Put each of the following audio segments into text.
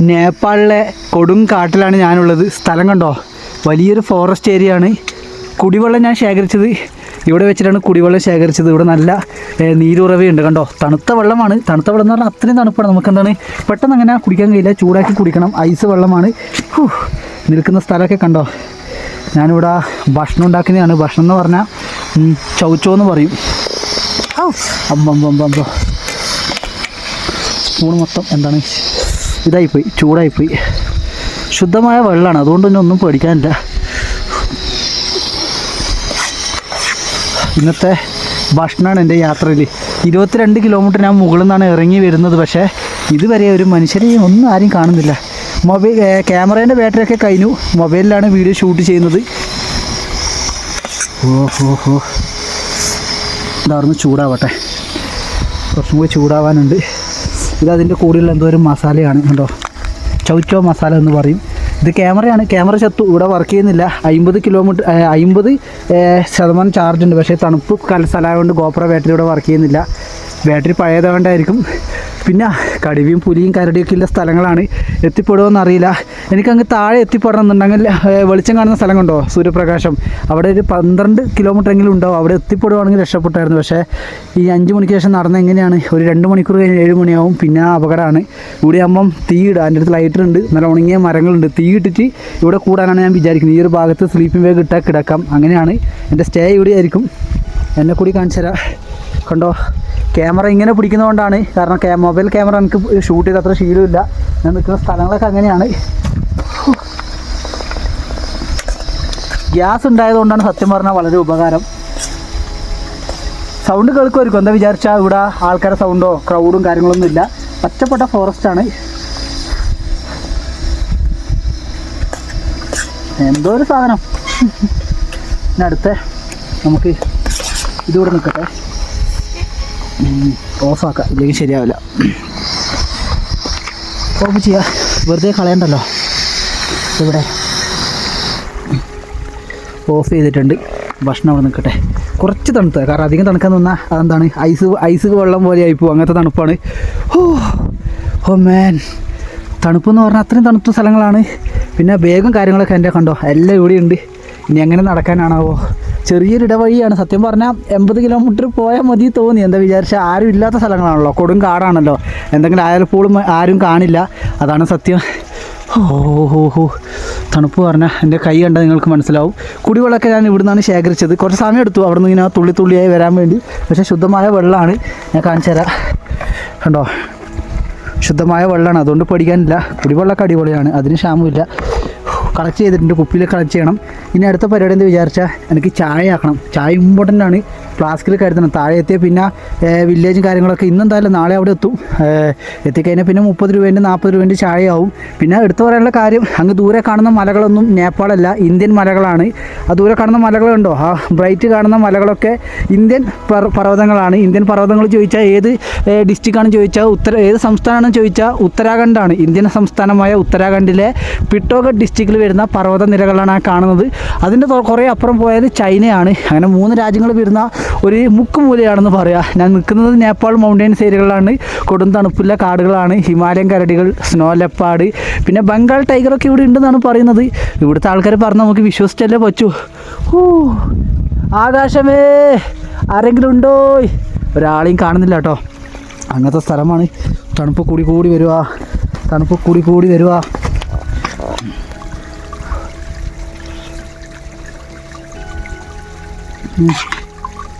നേപ്പാളിലെ കൊടും കാട്ടിലാണ് ഞാനുള്ളത്. സ്ഥലം കണ്ടോ? വലിയൊരു ഫോറസ്റ്റ് ഏരിയ ആണ്. കുടിവെള്ളം ഞാൻ ശേഖരിച്ചത് ഇവിടെ വെച്ചിട്ടാണ് കുടിവെള്ളം ശേഖരിച്ചത്. ഇവിടെ നല്ല നീരുറവയുണ്ട് കണ്ടോ? തണുത്ത വെള്ളമാണ്. തണുത്ത വെള്ളം എന്ന് പറഞ്ഞാൽ അത്രയും തണുപ്പാണ്. നമുക്ക് എന്താണ് പെട്ടെന്ന് അങ്ങനെ കുടിക്കാൻ കഴിയില്ല. ചൂടാക്കി കുടിക്കണം. ഐസ് വെള്ളമാണ്. നിൽക്കുന്ന സ്ഥലമൊക്കെ കണ്ടോ? ഞാനിവിടെ ഭക്ഷണം ഉണ്ടാക്കുന്നതാണ്. ഭക്ഷണം എന്ന് പറഞ്ഞാൽ ചൗച്ചോ എന്ന് പറയും. അമ്പമ്പമ്പമ്പോ സ്പൂൺ മൊത്തം എന്താണ്? ഇതായിപ്പോയി ചൂടായിപ്പോയി. ശുദ്ധമായ വെള്ളമാണ് അതുകൊണ്ട് തന്നെ ഒന്നും പേടിക്കാനില്ല. ഇന്നത്തെ ഭക്ഷണമാണ് എന്റെ യാത്രയിൽ. ഇരുപത്തിരണ്ട് കിലോമീറ്റർ ഞാൻ മുകളിൽ നിന്നാണ് ഇറങ്ങി വരുന്നത് പക്ഷേ ഇതുവരെ ഒരു മനുഷ്യരെയും ഒന്നും ആരും കാണുന്നില്ല. മൊബൈൽ ക്യാമറേന്റെ ബാറ്ററിയൊക്കെ കഴിഞ്ഞു. മൊബൈലിലാണ് വീഡിയോ ഷൂട്ട് ചെയ്യുന്നത്. ഓ ഹോ ഹോ ഇതാർന്ന് ചൂടാവട്ടെ. കുറച്ചും കൂടി ചൂടാവാനുണ്ട്. ഇത് അതിന്റെ കൂടെയുള്ള എന്തോ ഒരു മസാലയാണ് കണ്ടോ? ചൗച്ചോ മസാല എന്ന് പറയും. ഇത് ക്യാമറയാണ്. ക്യാമറ ചത്തു. ഇവിടെ വർക്ക് ചെയ്യുന്നില്ല. അമ്പത് കിലോമീറ്റർ അമ്പത് ശതമാനം ചാർജ് ഉണ്ട്. പക്ഷേ തണുപ്പ് കല സ്ഥലമായതുകൊണ്ട് ഗോപ്ര ബാറ്ററി ഇവിടെ വർക്ക് ചെയ്യുന്നില്ല. ബാറ്ററി പഴയതാകൊണ്ടായിരിക്കും പിന്നെ കടുവയും പുലിയും കരടിയൊക്കെ ഉള്ള സ്ഥലങ്ങളാണ് എത്തിപ്പെടുമോ അറിയില്ല. എനിക്കങ്ങ് താഴെ എത്തിപ്പെടണം എന്നുണ്ടെങ്കിൽ വെളിച്ചം കാണുന്ന സ്ഥലം കണ്ടോ സൂര്യപ്രകാശം. അവിടെ ഒരു പന്ത്രണ്ട് കിലോമീറ്റർ എങ്കിലും ഉണ്ടോ അവിടെ എത്തിപ്പെടുവാണെങ്കിൽ രക്ഷപ്പെട്ടായിരുന്നു. പക്ഷേ ഈ അഞ്ച് മണിക്ക് ശേഷം നടന്ന എങ്ങനെയാണ്? ഒരു രണ്ട് മണിക്കൂർ കഴിഞ്ഞ് ഏഴ് മണിയാവും. പിന്നെ അപകടമാണ്. ഇവിടെ ആകുമ്പം തീയിടുക അതിന്റെ അടുത്ത് ലൈറ്റർ ഉണ്ട്. നല്ല ഉണങ്ങിയ മരങ്ങളുണ്ട്. തീയിട്ടിട്ട് ഇവിടെ കൂടാനാണ് ഞാൻ വിചാരിക്കുന്നത്. ഈ ഒരു ഭാഗത്ത് സ്ലീപ്പിംഗ് ബാഗ് ഇട്ടാൽ കിടക്കാം. അങ്ങനെയാണ്. എന്റെ സ്റ്റേ ഇവിടെ ആയിരിക്കും. എന്നെ കൂടി കാണിച്ചു തരാം കണ്ടോ? ക്യാമറ ഇങ്ങനെ പിടിക്കുന്നതുകൊണ്ടാണ്. കാരണം മൊബൈൽ ക്യാമറ എനിക്ക് ഷൂട്ട് ചെയ്ത് അത്ര ശീലമില്ല. ഞാൻ നിൽക്കുന്ന സ്ഥലങ്ങളൊക്കെ അങ്ങനെയാണ്. ഗ്യാസ് ഉണ്ടായതുകൊണ്ടാണ് സത്യം പറഞ്ഞാൽ വളരെ ഉപകാരം. സൗണ്ട് കേൾക്കുമായിരിക്കും. എന്താ വിചാരിച്ചാൽ ഇവിടെ ആൾക്കാരുടെ സൗണ്ടോ ക്രൗഡും കാര്യങ്ങളൊന്നും ഇല്ല. ഫോറസ്റ്റ് ഫോറസ്റ്റാണ് എന്തോ ഒരു സാധനം. അടുത്ത നമുക്ക് ഇതിവിടെ നിൽക്കട്ടെ. ഓഫാക്കാം. ഇല്ലെങ്കിൽ ശരിയാവില്ല. ഓഫ് ചെയ്യാം. വെറുതെ കളയണ്ടല്ലോ. ഇവിടെ ഓഫ് ചെയ്തിട്ടുണ്ട്. ഭക്ഷണം അവിടെ നിൽക്കട്ടെ. കുറച്ച് തണുത്ത. കാരണം അധികം തണുക്കാൻ നിന്നാൽ അതെന്താണ്? ഐസ് ഐസ് വെള്ളം പോലെ ആയിപ്പോവും അങ്ങനത്തെ തണുപ്പാണ്. ഓ ഓ മേൻ. തണുപ്പെന്ന് പറഞ്ഞാൽ അത്രയും തണുത്ത സ്ഥലങ്ങളാണ്. പിന്നെ വേഗം കാര്യങ്ങളൊക്കെ എന്റെ കണ്ടോ? എല്ലാം ഇവിടെയുണ്ട് ഇനി എങ്ങനെ നടക്കാനാണാവോ? ചെറിയൊരു ഇടവഴിയാണ് സത്യം പറഞ്ഞാൽ എൺപത് കിലോമീറ്റർ പോയാൽ മതി തോന്നി. എന്താ വിചാരിച്ചാൽ ആരും ഇല്ലാത്ത സ്ഥലങ്ങളാണല്ലോ. കൊടും കാടാണല്ലോ. എന്തെങ്കിലും ആയാലും ആരും കാണില്ല. അതാണ് സത്യം. ഓ ഹോ ഹോ. തണുപ്പ് പറഞ്ഞാൽ എന്റെ കൈ കണ്ടാൽ നിങ്ങൾക്ക് മനസ്സിലാവും. കുടിവെള്ളമൊക്കെ ഞാൻ ഇവിടെ നിന്നാണ് ശേഖരിച്ചത്. കുറച്ച് സമയം എടുത്തു. അവിടെ നിന്ന് ഇങ്ങനെ തുള്ളി തുള്ളിയായി വരാൻ വേണ്ടി. പക്ഷേ ശുദ്ധമായ വെള്ളമാണ്. ഞാൻ കാണിച്ചു തരാം. കണ്ടോ? ശുദ്ധമായ വെള്ളമാണ്. അതുകൊണ്ട് പഠിക്കാനില്ല കുടിവെള്ളമൊക്കെ അടിപൊളിയാണ്. അതിന് ക്ഷാമമില്ല. കളക്ട് ചെയ്തിട്ടുണ്ട്. കുപ്പിയിൽ കളക്ട് ചെയ്യണം. ഇനി അടുത്ത പരിപാടി എന്ന് വിചാരിച്ചാൽ എനിക്ക് ചായ ആക്കണം. ചായ ഇമ്പോർട്ടന്റ് ആണ്. ഫ്ലാസ്കിൽ കരുതണം. താഴെ എത്തിയ പിന്നെ വില്ലേജും കാര്യങ്ങളൊക്കെ ഇന്നെന്തായാലും നാളെ അവിടെ എത്തും. എത്തിക്കഴിഞ്ഞാൽ പിന്നെ മുപ്പത് രൂപേന്റെ നാൽപ്പത് രൂപേന്റെ ചായയാവും. പിന്നെ എടുത്തു പറയാനുള്ള കാര്യം അങ്ങ് ദൂരെ കാണുന്ന മലകളൊന്നും നേപ്പാളല്ല ഇന്ത്യൻ മലകളാണ്. ആ ദൂരെ കാണുന്ന മലകളുണ്ടോ? ആ ബ്രൈറ്റ് കാണുന്ന മലകളൊക്കെ ഇന്ത്യൻ പർ- പർവതങ്ങളാണ്. ഇന്ത്യൻ പർവതങ്ങൾ ചോദിച്ചാൽ ഏത് ഡിസ്ട്രിക്റ്റാണെന്ന് ചോദിച്ചാൽ ഉത്തര ഏത് സംസ്ഥാനമാണെന്ന് ചോദിച്ചാൽ ഉത്തരാഖണ്ഡാണ്. ഇന്ത്യൻ സംസ്ഥാനമായ ഉത്തരാഖണ്ഡിലെ പിട്ടോഗഡ് ഡിസ്ട്രിക്റ്റിൽ വരുന്ന പർവത നിരകളാണ് കാണുന്നത്. അതിന്റെ കുറേ അപ്പുറം പോയത് ചൈനയാണ്. അങ്ങനെ മൂന്ന് രാജ്യങ്ങൾ വരുന്ന ഒരു മുക്കുമൂലയാണെന്ന് പറയാം. ഞാൻ നിൽക്കുന്നത് നേപ്പാൾ മൗണ്ടൻസ് ഏരിയകളാണ് കൊടും തണുപ്പുള്ള കാടുകളാണ്. ഹിമാലയൻ കരടികൾ സ്നോ ലെപ്പാട് പിന്നെ ബംഗാൾ ടൈഗറൊക്കെ ഇവിടെ ഉണ്ടെന്നാണ് പറയുന്നത്. ഇവിടുത്തെ ആൾക്കാർ പറഞ്ഞാൽ നമുക്ക് വിശ്വസിച്ചല്ലേ പറ്റൂ. ഓ ആകാശമേ ആരെങ്കിലും ഉണ്ടോ? ഒരാളെയും കാണുന്നില്ല കേട്ടോ. അങ്ങനത്തെ സ്ഥലമാണ്. തണുപ്പ് കൂടി കൂടി വരിക തണുപ്പ് കൂടി കൂടി വരുക ഉം.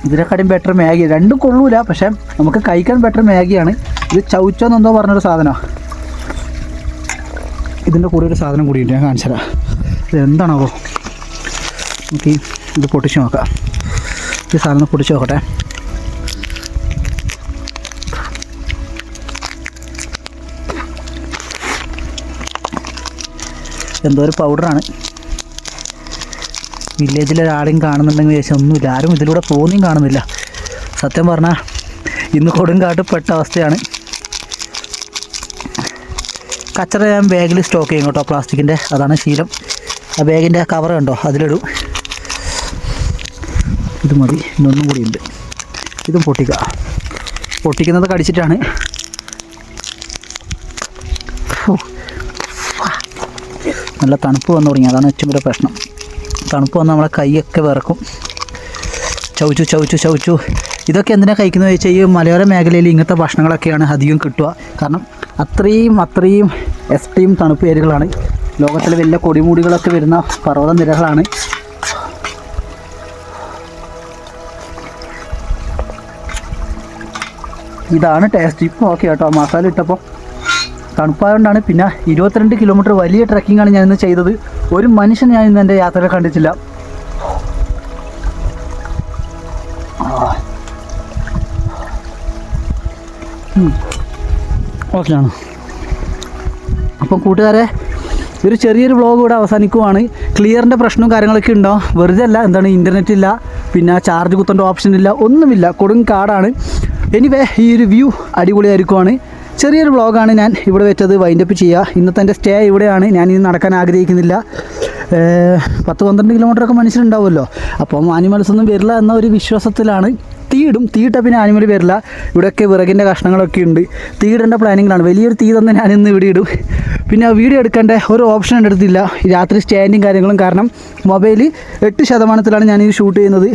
ഇതിനെക്കാട്ടും ബെറ്റർ മാഗി. രണ്ടും കൊള്ളൂല പക്ഷെ നമുക്ക് കഴിക്കാൻ ബെറ്റർ മാഗിയാണ്. ഇത് ചൗച്ചെന്നെന്തോ പറഞ്ഞൊരു സാധനമാണ് ഇതിന്റെ കൂടെ ഒരു സാധനം കൂടി ഞാൻ കാണിച്ചു തരാം. ഇതെന്താണാവോ? നമുക്ക് ഇത് പൊട്ടിച്ച് നോക്കാം. ഈ സാധനം പൊട്ടിച്ച് നോക്കട്ടെ. എന്തോ ഒരു പൗഡറാണ് വില്ലേജിൽ ഒരാളെയും കാണുന്നുണ്ടെങ്കിൽ ശേഷം ഒന്നുമില്ല. ആരും ഇതിലൂടെ പോകുന്നതും കാണുന്നില്ല. സത്യം പറഞ്ഞാൽ ഇന്ന് കൊടുങ്കാട്ട് പെട്ട അവസ്ഥയാണ്. കച്ചറ ഞാൻ ബാഗിൽ സ്റ്റോക്ക് ചെയ്യും കേട്ടോ പ്ലാസ്റ്റിക്കിന്റെ. അതാണ് ശീലം. ആ ബാഗിന്റെ കവർ കണ്ടോ? അതിലിടും. ഇത് മതി. ഇന്നൊന്നും കൂടി ഉണ്ട്. ഇതും പൊട്ടിക്കുക പൊട്ടിക്കുന്നത് കടിച്ചിട്ടാണ്. നല്ല തണുപ്പ് വന്നു തുടങ്ങി. അതാണ് ഏറ്റവും വലിയ പ്രശ്നം. തണുപ്പ് വന്ന് നമ്മളെ കൈയൊക്കെ വിറക്കും. ചവച്ചു ചവച്ചു ചവച്ചു. ഇതൊക്കെ എന്തിനാണ് കഴിക്കുന്നത് വെച്ചാൽ ഈ മലയോര മേഖലയിൽ ഇങ്ങനത്തെ ഭക്ഷണങ്ങളൊക്കെയാണ് അധികം കിട്ടുക. കാരണം അത്രയും അത്രയും എക്സ്ട്രീം തണുപ്പ് ഏരിയകളാണ് ലോകത്തിലെ വലിയ കൊടിമൂടികളൊക്കെ വരുന്ന പർവത നിരകളാണ്. ഇതാണ് ടേസ്റ്റ് ഇപ്പോൾ ഓക്കെ കേട്ടോ. മസാല ഇട്ടപ്പോൾ തണുപ്പായതുകൊണ്ടാണ് പിന്നെ ഇരുപത്തിരണ്ട് കിലോമീറ്റർ വലിയ ട്രക്കിംഗാണ് ഞാൻ ഇന്ന് ചെയ്തത്. ഒരു മനുഷ്യൻ ഞാൻ ഇന്ന് എന്റെ യാത്രയിൽ കണ്ടിട്ടില്ല. ഓക്കെയാണ് അപ്പം കൂട്ടുകാരെ ഒരു ചെറിയൊരു വ്ളോഗ് ഇവിടെ അവസാനിക്കുവാണ്. ക്ലിയറിന്റെ പ്രശ്നവും കാര്യങ്ങളൊക്കെ ഉണ്ടോ? വെറുതെ അല്ല എന്താണ് ഇന്റർനെറ്റ് ഇല്ല പിന്നെ ചാർജ് കുത്തേണ്ട ഓപ്ഷൻ ഇല്ല ഒന്നുമില്ല കൊടും കാടാണ്. എനിവേ ഈ ഒരു വ്യൂ അടിപൊളിയായിരിക്കുവാണ്. ചെറിയൊരു വ്ളോഗാണ് ഞാൻ ഇവിടെ വെച്ചത് വൈൻഡപ്പ് ചെയ്യുക ഇന്നത്തെ എന്റെ സ്റ്റേ ഇവിടെയാണ്. ഞാൻ ഇനി നടക്കാൻ ആഗ്രഹിക്കുന്നില്ല. പത്ത് പന്ത്രണ്ട് കിലോമീറ്ററൊക്കെ മനുഷ്യരുണ്ടാവുമല്ലോ. അപ്പം ആനിമൽസ് ഒന്നും വരില്ല എന്ന ഒരു വിശ്വാസത്തിലാണ്. തീയിടും. തീയിട്ട പിന്നെ ആനിമൽ വരില്ല. ഇവിടെയൊക്കെ വിറകിന്റെ കഷ്ണങ്ങളൊക്കെ ഉണ്ട്. തീയിടേണ്ട പ്ലാനിങ്ങിലാണ് വലിയൊരു തീ തന്നെ ഞാനിന്ന് ഇവിടെ ഇടും. പിന്നെ വീഡിയോ എടുക്കേണ്ട ഒരു ഓപ്ഷൻ എന്റെ അടുത്തില്ല രാത്രി സ്റ്റാൻഡിങ് കാര്യങ്ങളും കാരണം മൊബൈൽ എട്ട് ശതമാനത്തിലാണ് ഞാൻ ഷൂട്ട് ചെയ്യുന്നത്.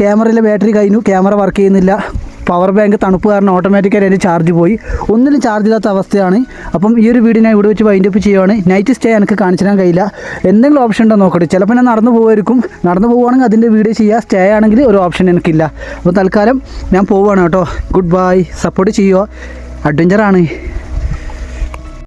ക്യാമറയിലെ ബാറ്ററി കഴിഞ്ഞു. ക്യാമറ വർക്ക് ചെയ്യുന്നില്ല. പവർ ബാങ്ക് തണുപ്പ് കാരണം ഓട്ടോമാറ്റിക്കായിട്ട് അതിന്റെ ചാർജ് പോയി. ഒന്നിലും ചാർജ് ഇല്ലാത്ത അവസ്ഥയാണ്. അപ്പം ഈ ഒരു വീഡിയോ ഞാൻ ഇവിടെ വെച്ച് വൈൻഡപ്പ് ചെയ്യുവാണ്. നൈറ്റ് സ്റ്റേ എനിക്ക് കാണിച്ചു കഴിയില്ല. എന്തെങ്കിലും ഓപ്ഷൻ ഉണ്ടോ നോക്കട്ടെ. ചിലപ്പോൾ ഞാൻ നടന്നു പോകുമായിരിക്കും നടന്നു പോകുവാണെങ്കിൽ അതിന്റെ വീഡിയോ ചെയ്യുക സ്റ്റേ ആണെങ്കിൽ ഒരു ഓപ്ഷൻ എനിക്കില്ല. അപ്പോൾ തൽക്കാലം ഞാൻ പോവുകയാണ് കേട്ടോ. ഗുഡ് ബൈ സപ്പോർട്ട് ചെയ്യുക അഡ്വഞ്ചറാണ്